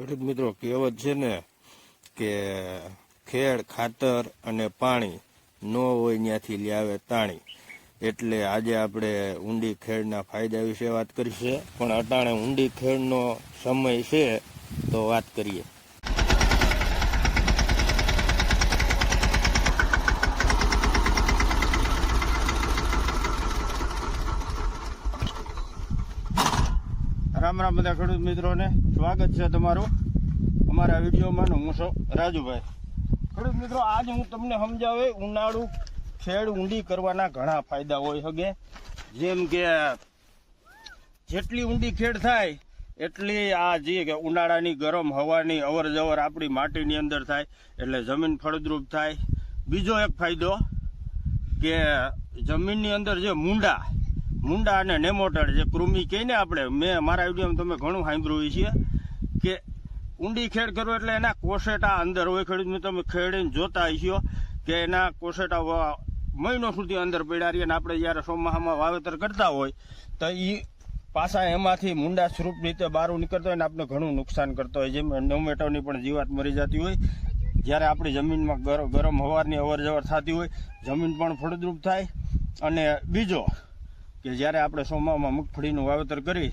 ખેડૂત મિત્રો, કહેવત છે ને કે ખેડ, ખાતર અને પાણી ન હોય ત્યાંથી લ્યાવે તાણી. એટલે આજે આપણે ઊંડી ખેડના ફાયદા વિશે વાત કરીશે. પણ અટાણે ઊંડી ખેડનો સમય છે, તો વાત કરીએ. રામ રામ બધા ખેડૂત મિત્રોને સ્વાગત છે તમારું અમારા વિડીયોમાં. હું છું રાજુભાઈ. ખેડૂત મિત્રો, આજ હું તમને સમજાવે ઉનાળુ ખેડ ઊંડી કરવાના ઘણા ફાયદા હોય શકે. જેમ કે જેટલી ઊંડી ખેડ થાય, એટલી આ જે કે ઉનાળાની ગરમ હવાની અવર જવર આપણી માટીની અંદર થાય, એટલે જમીન ફળદ્રુપ થાય. બીજો એક ફાયદો કે જમીનની અંદર જે મુંડા મુંડા અને નેમોટાડ જે કૃમિ કહીએ ને આપણે, મેં મારા વિડીયોમાં તમે ઘણું સાંભળ્યું છે કે ઊંડી ખેડ કરો એટલે એના કોસેટા અંદર હોય ખેડૂત તમે ખેડીને જોતા હશો કે એના કોસેટા મહિનો સુધી અંદર પડ્યા રહીએ અને આપણે જ્યારે ચોમાસામાં વાવેતર કરતા હોય, તો એ પાછા એમાંથી મુંડા સ્વરૂપ રીતે બહાર નીકળતા હોય ને આપણે ઘણું નુકસાન કરતો હોય. જેમ નોમેટોની પણ જીવાત મરી જતી હોય, જ્યારે આપણી જમીનમાં ગર- ગરમ હવાની અવર જવર થતી હોય, જમીન પણ ફળદ્રુપ થાય અને બીજો કે જ્યારે આપણે સોમામાં મગફળીનું વાવેતર કરી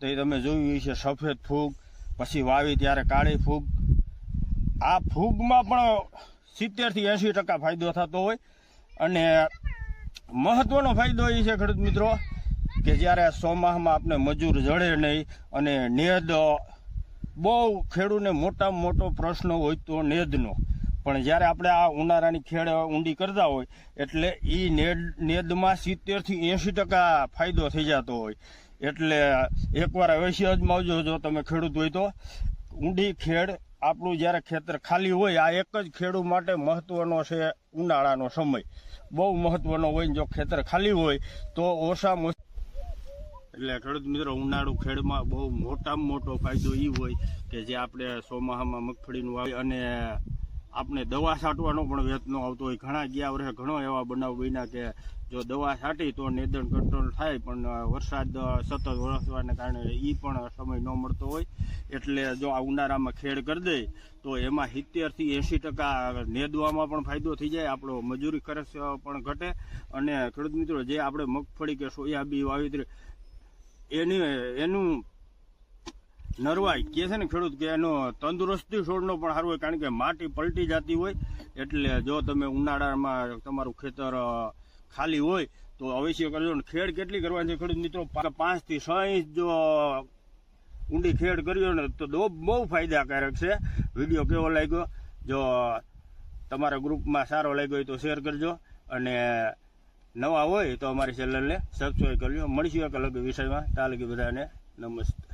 તો એ તમે જોયું છે સફેદ ફૂગ, પછી વાવી ત્યારે કાળી ફૂગ. આ ફૂગમાં પણ સિત્તેરથી એંશી ટકા ફાયદો થતો હોય. અને મહત્વનો ફાયદો એ છે, ખેડૂત મિત્રો, કે જ્યારે સોમાહમાં આપણે મજૂર જડે નહીં અને નેદ, બહુ ખેડૂને મોટામાં મોટો પ્રશ્ન હોય તો નેદનો. પણ જ્યારે આપણે આ ઉનાળાની ખેડ ઊંડી કરતા હોય, એટલે એ નેડ નેદમાં સિત્તેરથી એંશી ટકા ફાયદો થઈ જતો હોય. એટલે એકવાર અવશ્ય અજમાવજો જો તમે ખેડૂત હોય તો. ઊંડી ખેડ આપણું જ્યારે ખેતર ખાલી હોય, આ એક જ ખેડૂત માટે મહત્વનો છે ઉનાળાનો સમય. બહુ મહત્વનો હોય જો ખેતર ખાલી હોય, તો ઓછામાં ઓછું એટલે ખેડૂત મિત્રો, ઉનાળુ ખેડમાં બહુ મોટામાં મોટો ફાયદો એ હોય કે જે આપણે ચોમાસામાં મગફળીનું વાવી અને આપણે દવા છાંટવાનો પણ વેતનો આવતો હોય. ઘણા ગયા વર્ષે ઘણો એવા બનાવ બન્યા કે જો દવા છાંટી તો નિદણ કંટ્રોલ થાય, પણ વરસાદ સતત વરસવાને કારણે એ પણ સમય ન મળતો હોય. એટલે જો આ ઉનાળામાં ખેડ કરી દે, તો એમાં સિત્તેરથી એંશી ટકા નેદવામાં પણ ફાયદો થઈ જાય, આપણો મજૂરી ખર્ચ પણ ઘટે. અને ખેડૂત મિત્રો, જે આપણે મગફળી કે સોયાબી વાવી એની, એનું નરવાઈ કે છે ને ખેડૂત કે એનો તંદુરસ્તી છોડનો પણ સારું હોય, કારણ કે માટી પલટી જતી હોય. એટલે જો તમે ઉનાળામાં તમારું ખેતર ખાલી હોય, તો અવશ્ય કરજો. ને ખેડ કેટલી કરવાની છે ખેડૂત મિત્રો? પાંચથી છ ઇંચ જો ઊંડી ખેડ કર્યો ને, તો દો બહુ ફાયદાકારક છે. વીડિયો કેવો લાગ્યો? જો તમારા ગ્રુપમાં સારો લાગ્યો હોય તો શેર કરજો. અને નવા હોય તો અમારી ચેનલને સબસ્ક્રાઈબ કરજો. મળીશું એક અલગ વિષયમાં. તાલગી બધાને નમસ્તે.